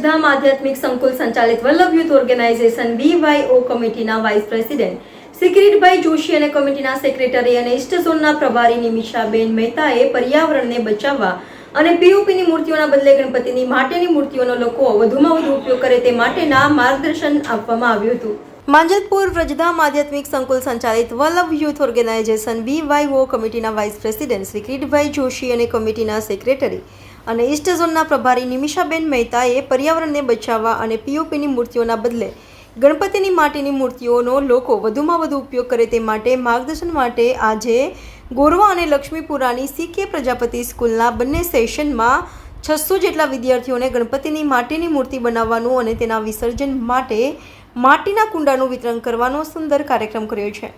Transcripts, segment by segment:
વ્રજધામ આધ્યાત્મિક સંકુલ સંચાલિત વલ્લભ યુથ ઓર્ગેનાઇઝેશન બીવાયઓ કમિટીના વાઇસ પ્રેસિડેન્ટ શ્રી જોશી અને કમિટીના સેક્રેટરી અને ઇસ્ટ ઝોનના પ્રભારી નિમિષાબેન મહેતાએ પર્યાવરણને બચાવવા અને પીઓપીની મૂર્તિઓના બદલે ગણપતિની માટેની મૂર્તિઓનો લોકો વધુમાં વધુ ઉપયોગ કરે તે માટેના માર્ગદર્શન આપવામાં આવ્યું હતું. માંજલપુર વ્રજધામ આધ્યાત્મિક સંકુલ સંચાલિત વલ્લભ યુથ ઓર્ગેનાઇઝેશન બીવાયઓ કમિટીના વાઇસ પ્રેસિડેન્ટ શ્રી જોશી અને કમિટીના સેક્રેટરી અને ઇસ્ટ ઝોનના પ્રભારી નિમિષાબેન મહેતાએ પર્યાવરણને બચાવવા અને પીઓપીની મૂર્તિઓના બદલે ગણપતિની માટીની મૂર્તિઓનો લોકો વધુમાં વધુ ઉપયોગ કરે તે માટે માર્ગદર્શન માટે આજે ગોરવા અને લક્ષ્મીપુરાની સીકે પ્રજાપતિ સ્કૂલના બંને સેશનમાં છસો જેટલા વિદ્યાર્થીઓને ગણપતિની માટીની મૂર્તિ બનાવવાનું અને તેના વિસર્જન માટે માટીના કુંડાનું વિતરણ કરવાનો સુંદર કાર્યક્રમ કર્યો છે.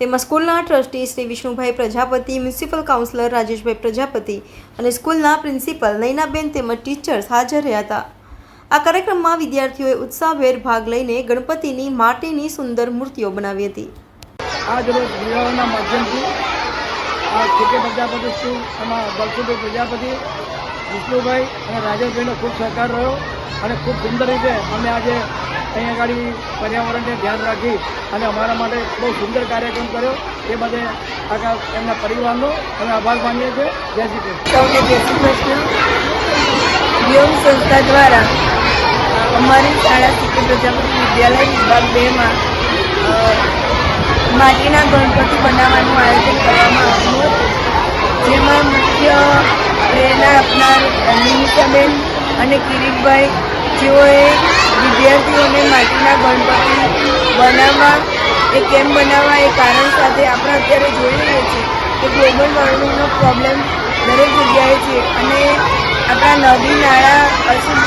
તેમાં સ્કૂલના trustee Shri Vishnubhai Prajapati, municipal councillor Rajeshbhai Prajapati અને સ્કૂલના પ્રિન્સિપલ નૈનાબેન તેમજ ટીચર્સ હાજર રહ્યા હતા. આ કાર્યક્રમમાં વિદ્યાર્થીઓએ ઉત્સાહભેર ભાગ લઈને ગણપતિની માટીની સુંદર મૂર્તિઓ બનાવી હતી. આજ રોજ માધ્યમથી આ કેકે પ્રજાપતિ સ્કૂલ બલસુભાઈ પ્રજાપતિ, વિષ્ણુભાઈ અને રાજેશભાઈનો ખૂબ સહકાર રહ્યો અને ખૂબ સુંદર રીતે અમે આજે અહીંયા આગળ પર્યાવરણને ધ્યાન રાખી અને અમારા માટે બહુ સુંદર કાર્યક્રમ કર્યો. એ બધે આખા એમના પરિવારનો અમે આભાર માનીએ છીએ. જય શ્રી કૃષ્ણ. જય શ્રી કૃષ્ણ. વ્યોમ સંસ્થા દ્વારા અમારી શાળા શિક્ષણ પ્રજાપતિ વિદ્યાલય વિભાગ બેમાં માટીના ગણપતિ બનાવવાનું આયોજન કરવામાં આવ્યું હતું. જેમાં મુખ્ય પ્રેરણા આપનાર નિમિષાબેન અને કિરીટભાઈ, જેઓએ વિદ્યાર્થીઓને માટીના ગણપતિ બનાવવા, એ કેમ બનાવવા એ કારણ સાથે આપણે અત્યારે જોઈ રહ્યા છીએ કે ગ્લોબલ વોર્મિંગનો પ્રોબ્લેમ દરેક જગ્યાએ છે અને આપણા નદી, નાળા અશુદ્ધ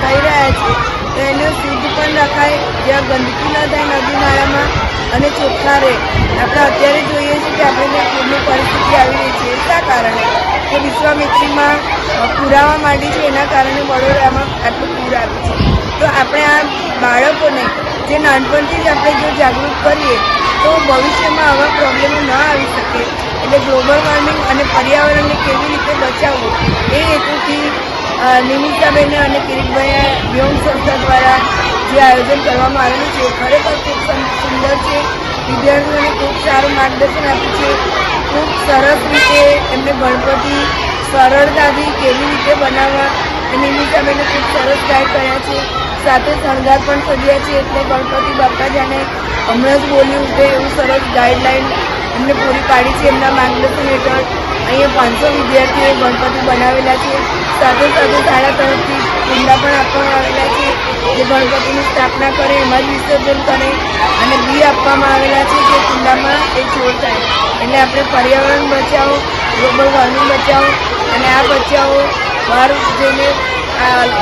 થઈ રહ્યા છે. તો એને શુદ્ધ પણ રખાય, જ્યાં ગંદકી ન થાય નદી, નાળામાં અને ચોખ્ખા રહે. આપણે અત્યારે જોઈએ છીએ કે આપણે ત્યાં પૂરની પરિસ્થિતિ આવી રહી છે એટલા કારણે કે વિશ્વામિત્રીમાં પુરાવા માંડી છે, એના કારણે વડોદરામાં આટલું પૂર આવ્યું છે. તો આપણે આ બાળકોને જે નાનપણથી જ આપણે જો જાગૃત કરીએ, તો ભવિષ્યમાં આવા પ્રોબ્લેમો ન આવી શકે. એટલે ગ્લોબલ વોર્મિંગ અને પર્યાવરણને કેવી રીતે બચાવવું, એ હેતુથી નિમિષાબેન અને કિરીટભાઈએ વ્યોમ સંસ્થા દ્વારા જે આયોજન કરવામાં આવેલું છે ખરેખર ખૂબ સુંદર છે. વિદ્યાર્થીઓને ખૂબ સારું માર્ગદર્શન આપ્યું છે. ખૂબ સરસ રીતે એમને ગણપતિ સરળતાથી કેવી રીતે બનાવવા એ નિમિષાબેને ખૂબ સરસ ગાઈડ કર્યા છે સાથે શણગાર પણ સજ્યા છે એટલે ગણપતિ બાપા જાણે હમણાં જ બોલી ઉઠે એવું સરસ ગાઈડલાઈન એમને પૂરી પાડી છે એમના માર્ગદર્શન હેઠળ. અહીંયા પાંચસો વિદ્યાર્થીઓએ ગણપતિ બનાવેલા છે. સાથે સાથે શાળા તરફથી કુંડા પણ આપવામાં આવેલા છે. જે ગણપતિની સ્થાપના કરે એમાં જ વિસર્જન કરે અને બી આપવામાં આવેલા છે જે કુંડામાં એ છોડ થાય. એટલે આપણે પર્યાવરણ બચાવો, ગ્લોબલ વોર્મિંગ બચાવો અને આ બહાર જઈને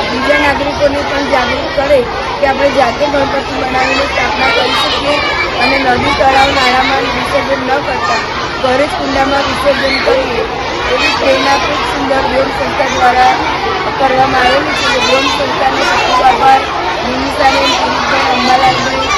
બીજા નાગરિકોને પણ જાગૃત કરે કે આપણે જાતે ગણપતિ બનાવીને સ્થાપના કરી શકીએ અને નદી તળાવ નાળામાં વિસર્જન ન કરતા, ઘરે જ કુંડામાં વિસર્જન કરીએ. એવી પ્રેરણા ખૂબ સુંદર વ્યોમ સંસ્થા દ્વારા કરવામાં આવેલી છે. વ્યોમ સંસ્થાને ખૂબ આભાર નિમિષાબેન કિરીટભાઈ અંબાલાલભાઈ